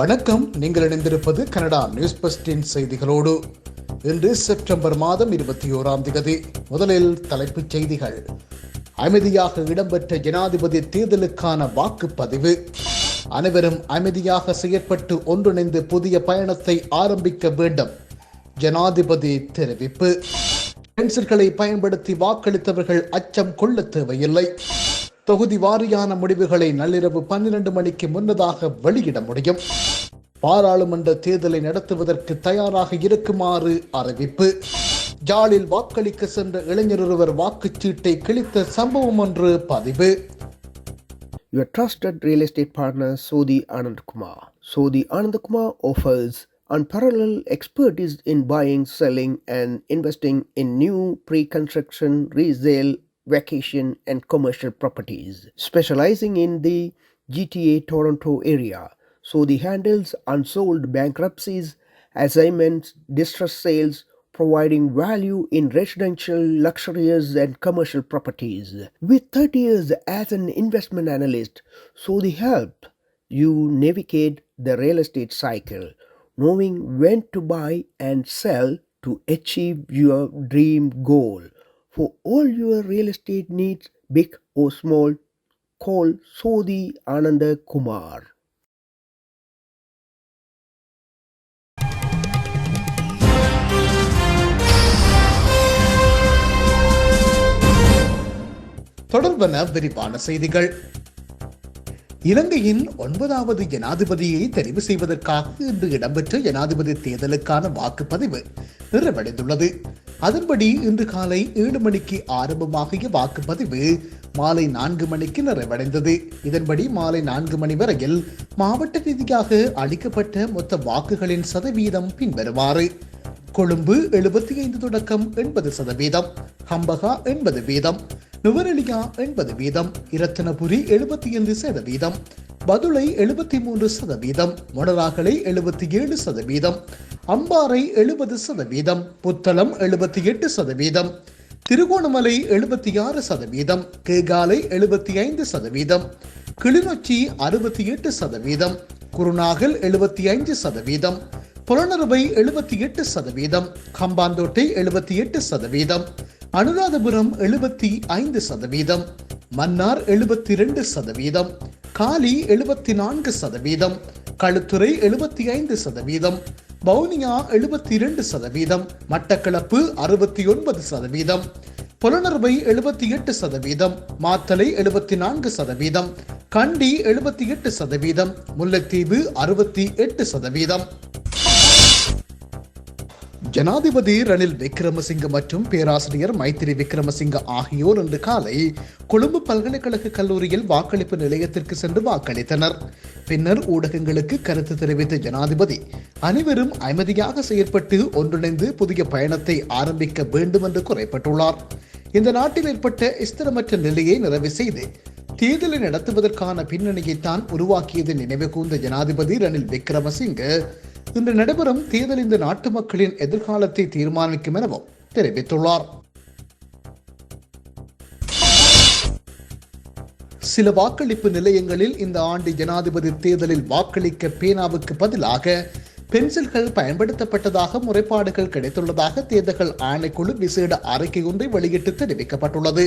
வணக்கம். நீங்கள் இணைந்திருப்பது கனடா நியூஸ் பஸ்டின் செய்திகளோடு. இன்று செப்டம்பர் மாதம் இருபத்தி ஓராம் தேதி முதலில் தலைப்புச் செய்திகள். அமைதியாக இடம்பெற்ற ஜனாதிபதி தேர்தலுக்கான வாக்குப்பதிவு. அனைவரும் அமைதியாக செயற்பட்டு ஒன்றிணைந்து புதிய பயணத்தை ஆரம்பிக்க வேண்டும். ஜனாதிபதி தெரிவிப்பு. பென்சில்களை பயன்படுத்தி வாக்களித்தவர்கள் அச்சம் கொள்ள தேவையில்லை. தொகுதி வாரியான முடிவுகளை நள்ளிரவு பன்னிரண்டு மணிக்கு முன்னதாக வெளியிட முடியும் பாராளுமன்ற தேர்தலை நடத்துவதற்கு தயாராக இருக்குமாறு அறிவிப்பு ஜாலில் வாக்களிக்க சென்ற இளைஞர் ஒருவர் வாக்குச்சீட்டை கிழித்த சம்பவம் ஒன்று பதிவு Your trusted real estate partner Sodhi Anand Kumar. Sodhi Anand Kumar offers unparalleled expertise in buying, selling, and investing in new pre-construction, resale, vacation, and commercial properties. Specializing in the GTA Toronto area, Sodhi handles unsold bankruptcies, assignments, distress sales, providing value in residential, luxurious, and commercial properties. With 30 years as an investment analyst, Sodhi help you navigate the real estate cycle, knowing when to buy and sell to achieve your dream goal. For all your real estate needs, big or small, call Sodhi Ananda Kumar. தொடர்பன விரிவான செய்திகள் இலங்கையின் ஒன்பதாவது ஜனாதிபதியை தெரிவு செய்வதற்காக இன்று இடம்பெற்ற ஜனாதிபதி தேர்தலுக்கான வாக்குப்பதிவு நிறைவடைந்துள்ளது அதன்படி இன்று காலை ஏழு மணிக்கு ஆரம்பமாகிய வாக்குப்பதிவு மாலை நான்கு மணிக்கு நிறைவடைந்தது. இதன்படி மாலை நான்கு மணி வரையில் மாவட்ட ரீதியாக அளிக்கப்பட்ட மொத்த வாக்குகளின் சதவீதம் பின்வருமாறு. கொழும்பு எழுபத்தி ஐந்து தொடக்கம் எண்பது சதவீதம் ஹம்பகா எண்பது வீதம் நுவரெலியா எண்பது வீதம் இரத்தினபுரி எழுபத்தி ஐந்து சதவீதம் பதுளை எழுபத்தி மூன்று சதவீதம் மொடராகலை எழுபத்தி ஏழு சதவீதம் அம்பாறை எழுபது சதவீதம் புத்தளம் எழுபத்தி எட்டு சதவீதம் திருகோணமலை எழுபத்தி ஆறு சதவீதம் கேகாலை எழுபத்தி ஐந்து சதவீதம் கிளிநொச்சி அறுபத்தி எட்டு சதவீதம் குருநாகல் எழுபத்தி ஐந்து சதவீதம் புலனறுவை எழுபத்தி எட்டு சதவீதம் கம்பாந்தோட்டை எழுபத்தி எட்டு சதவீதம் அனுராதபுரம் எழுபத்தி ஐந்து சதவீதம் மன்னார் எழுபத்தி இரண்டு சதவீதம் காலி எழுபத்தி நான்கு சதவீதம் களுத்துறை எழுபத்தி ஐந்து சதவீதம் பவுனியா எழுபத்தி இரண்டு சதவீதம் மட்டக்களப்பு அறுபத்தி ஒன்பது சதவீதம் புலனர்வை எழுபத்தி எட்டு சதவீதம் மாத்தலை எழுபத்தி நான்கு சதவீதம் கண்டி எழுபத்தி எட்டு சதவீதம் முல்லைத்தீவு அறுபத்தி எட்டு சதவீதம். ஜனாதிபதி ரணில் விக்ரமசிங்க மற்றும் பேராசிரியர் மைத்திரி விக்ரமசிங்க ஆகியோர் இன்று காலை கொழும்பு பல்கலைக்கழக கல்லூரியில் வாக்களிப்பு நிலையத்திற்கு சென்று வாக்களித்தனர். பின்னர் ஊடகங்களுக்கு கருத்து தெரிவித்த ஜனாதிபதி அனைவரும் அமைதியாக செயற்பட்டு ஒன்றிணைந்து புதிய பயணத்தை ஆரம்பிக்க வேண்டும் என்று குறைப்பட்டுள்ளார். இந்த நாட்டில் ஏற்பட்ட ஸ்திரமற்ற நிலையை நிறைவு செய்து தேர்தலை நடத்துவதற்கான பின்னணியை தான் உருவாக்கியதை நினைவு கூர்ந்த ஜனாதிபதி ரணில் விக்ரமசிங்க இன்று நடைபெறும் தேர்தல் இந்த நாட்டு மக்களின் எதிர்காலத்தை தீர்மானிக்கும் எனவும் தெரிவித்துள்ளார். சில வாக்களிப்பு நிலையங்களில் இந்த ஆண்டு ஜனாதிபதி தேர்தலில் வாக்களிக்க பேனாவுக்கு பதிலாக பென்சில்கள் பயன்படுத்தப்பட்டதாக முறைப்பாடுகள் கிடைத்துள்ளதாக தேர்தல்கள் ஆணைக்குழு விசேட அறிக்கை ஒன்றை வெளியிட்டு தெரிவிக்கப்பட்டுள்ளது.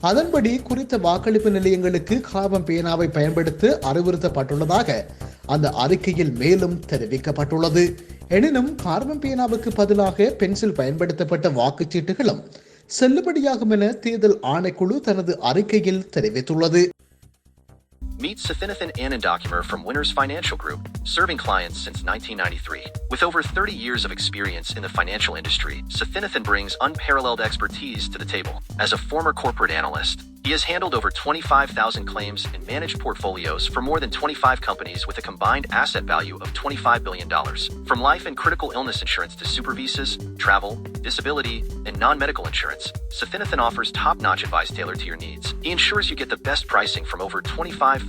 அதன்படி குறித்த வாக்களிப்பு நிலையங்களுக்கு காவம் பேனாவை பயன்படுத்த அறிவுறுத்தப்பட்டுள்ளதாக அந்த அறிக்கையில் மேலும் தெரிவிக்கப்பட்டுள்ளது. எனினும் கார்பன் பேனாவுக்கு பதிலாக பென்சில் பயன்படுத்தப்பட்ட வாக்குச்சீட்டுகளும் செல்லுபடியாகும் என தேர்தல் ஆணைக்குழு தனது அறிக்கையில் தெரிவித்துள்ளது. Meet Sathinathan Anandakumar from Winners Financial Group, serving clients since 1993. With over 30 years of experience in the financial industry, Sathinathan brings unparalleled expertise to the table. As a former corporate analyst, he has handled over 25,000 claims and managed portfolios for more than 25 companies with a combined asset value of $25 billion. From life and critical illness insurance to super visas, travel, disability, and non medical insurance, Sathinathan offers top notch advice tailored to your needs. He ensures you get the best pricing from over 25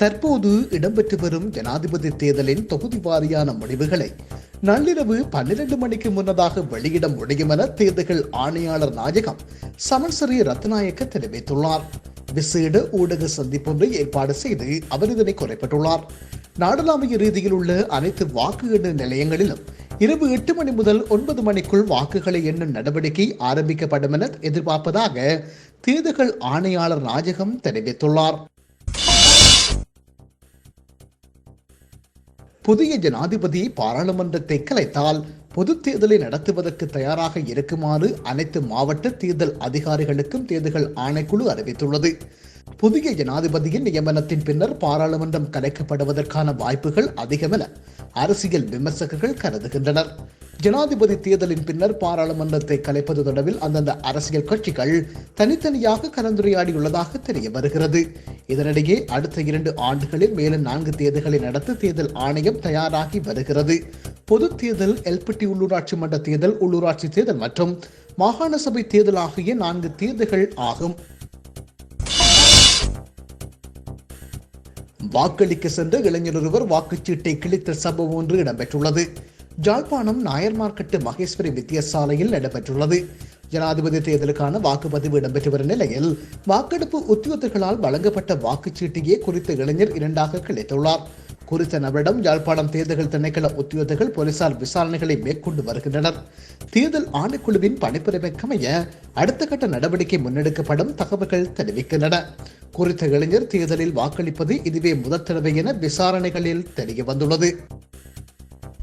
தற்போது இடம்பெற்று வரும் ஜனாதிபதி தேர்தலின் தொகுதி வாரியான முடிவுகளை நள்ளிரவு பன்னிரண்டு மணிக்கு முன்னதாக வெளியிட முடியும் என தேர்தல்கள் ஆணையாளர் நாயகம் சமன்சரி ரத்நாயக்க தெரிவித்துள்ளார். விசேட ஊடக சந்திப்பொன்றை ஏற்பாடு செய்து அவர் இதனை குறைப்பட்டுள்ளார். நாடளாவிய ரீதியில் உள்ள அனைத்து வாக்கு எண்ணும் நிலையங்களிலும் இரவு எட்டு மணி முதல் ஒன்பது மணிக்குள் வாக்குகளை எண்ணும் நடவடிக்கை ஆரம்பிக்கப்படும் என எதிர்பார்ப்பதாக தேர்தல்கள் ஆணையாளர் நாயகம் தெரிவித்துள்ளார். புதிய ஜனாதிபதி பாராளுமன்றத்தை கலைத்தால் பொது தேர்தலை நடத்துவதற்கு தயாராக இருக்குமாறு அனைத்து மாவட்ட தேர்தல் அதிகாரிகளுக்கும் தேர்தல்கள் ஆணைக்குழு அறிவித்துள்ளது. புதிய ஜனாதிபதியின் நியமனத்தின் பின்னர் பாராளுமன்றம் கலைக்கப்படுவதற்கான வாய்ப்புகள் அதிகம் என அரசியல் விமர்சகர்கள் கருதுகின்றனர். ஜனாதிபதி தேர்தலின் பின்னர் பாராளுமன்றத்தை கலைப்பது தொடர்பில் அந்தந்த அரசியல் கட்சிகள் தனித்தனியாக கலந்துரையாடியுள்ளதாக தெரிய வருகிறது. இதனிடையே அடுத்த இரண்டு ஆண்டுகளில் மேலும் நான்கு தேர்தல்களை நடத்த தேர்தல் ஆணையம் தயாராகி வருகிறது. பொது தேர்தல் எல்பிட்டி உள்ளூராட்சி மன்ற தேர்தல் உள்ளூராட்சி தேர்தல் மற்றும் மாகாண சபை தேர்தல் ஆகிய நான்கு தேர்தல்கள் ஆகும். வாக்களிக்க சென்ற இளைஞர் ஒருவர் வாக்குச்சீட்டை கிழித்த சம்பவம் ஒன்று இடம்பெற்றுள்ளது. ஜாழ்ப்பாணம் நாயர் மார்க்கெட்டு மகேஸ்வரி வித்தியாசாலையில் நடைபெற்றுள்ளது. ஜனாதிபதி தேர்தலுக்கான வாக்குப்பதிவு இடம்பெற்று வரும் நிலையில் வாக்கெடுப்பு உத்தியோகத்தர்களால் வழங்கப்பட்ட வாக்குச்சீட்டையே குறித்த இளைஞர் இரண்டாக கிடைத்துள்ளார் குறித்த நபரிடம் யாழ்ப்பாணம் தேர்தல்கள் திணைக்கள உத்தியோகத்தர்கள் போலீசார் விசாரணைகளை மேற்கொண்டு வருகின்றனர். தேர்தல் ஆணைக்குழுவின் பணிப்புரிமைக்கமைய அடுத்த கட்ட நடவடிக்கை முன்னெடுக்கப்படும் தகவல்கள் தெரிவிக்கின்றன. குறித்த இளைஞர் தேர்தலில் வாக்களிப்பது இதுவே முதல் தடவை என விசாரணைகளில் தெரிய வந்துள்ளது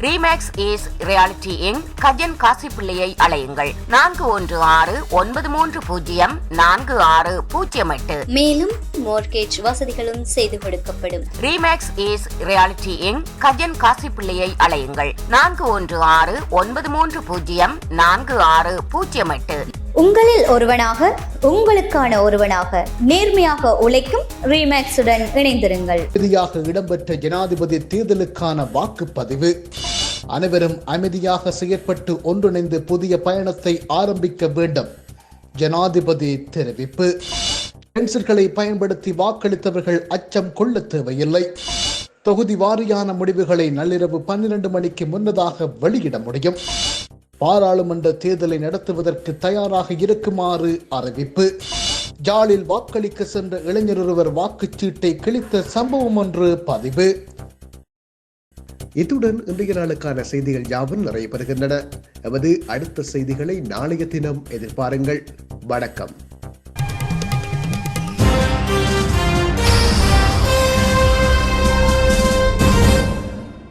Remax Ace Reality in Gajan காசிப்பிள்ளையை அலையுங்கள் நான்கு ஒன்று ஆறு ஒன்பது மூன்று பூஜ்ஜியம் நான்கு ஆறு பூஜ்ஜியம் எட்டு. மேலும் மோர்கேஜ் வசதிகளும் செய்து கொடுக்கப்படும். REMAX Ace reality in Gajan காசிப்பிள்ளையை அலையுங்கள் நான்கு ஒன்று ஆறு ஒன்பது மூன்று பூஜ்ஜியம் நான்கு ஆறு பூஜ்ஜியம் எட்டு. உங்களில் ஒருவனாக உங்களுக்கான ஒருவனாக நேர்மையாக உழைக்கும் ரீமேக்ஸுடன் இணைந்திருங்கள். இறுதியாக இடம்பெற்ற ஜனாதிபதி தேர்தலுக்கான வாக்குப்பதிவு. அனைவரும் அமைதியாக செயற்பட்டு ஒன்றிணைந்து புதிய பயணத்தை ஆரம்பிக்க வேண்டும். ஜனாதிபதி தெரிவிப்பு. பென்சில்களை பயன்படுத்தி வாக்களித்தவர்கள் அச்சம் கொள்ள தேவையில்லை. தொகுதி வாரியான முடிவுகளை நள்ளிரவு பன்னிரண்டு மணிக்கு முன்னதாக வெளியிட முடியும். பாராளுமன்ற தேர்தலை நடத்துவதற்கு தயாராக இருக்குமாறு அறிவிப்பு. ஜாலில் வாக்களிக்க சென்ற இளைஞர் ஒருவர் வாக்குச்சீட்டை கிழித்த சம்பவம் ஒன்று பதிவு. இத்துடன் இன்றைய நாளுக்கான செய்திகள் யாவும் நிறைய பெறுகின்றன எமது அடுத்த செய்திகளை நாளைய தினம் எதிர்பாருங்கள். வணக்கம்.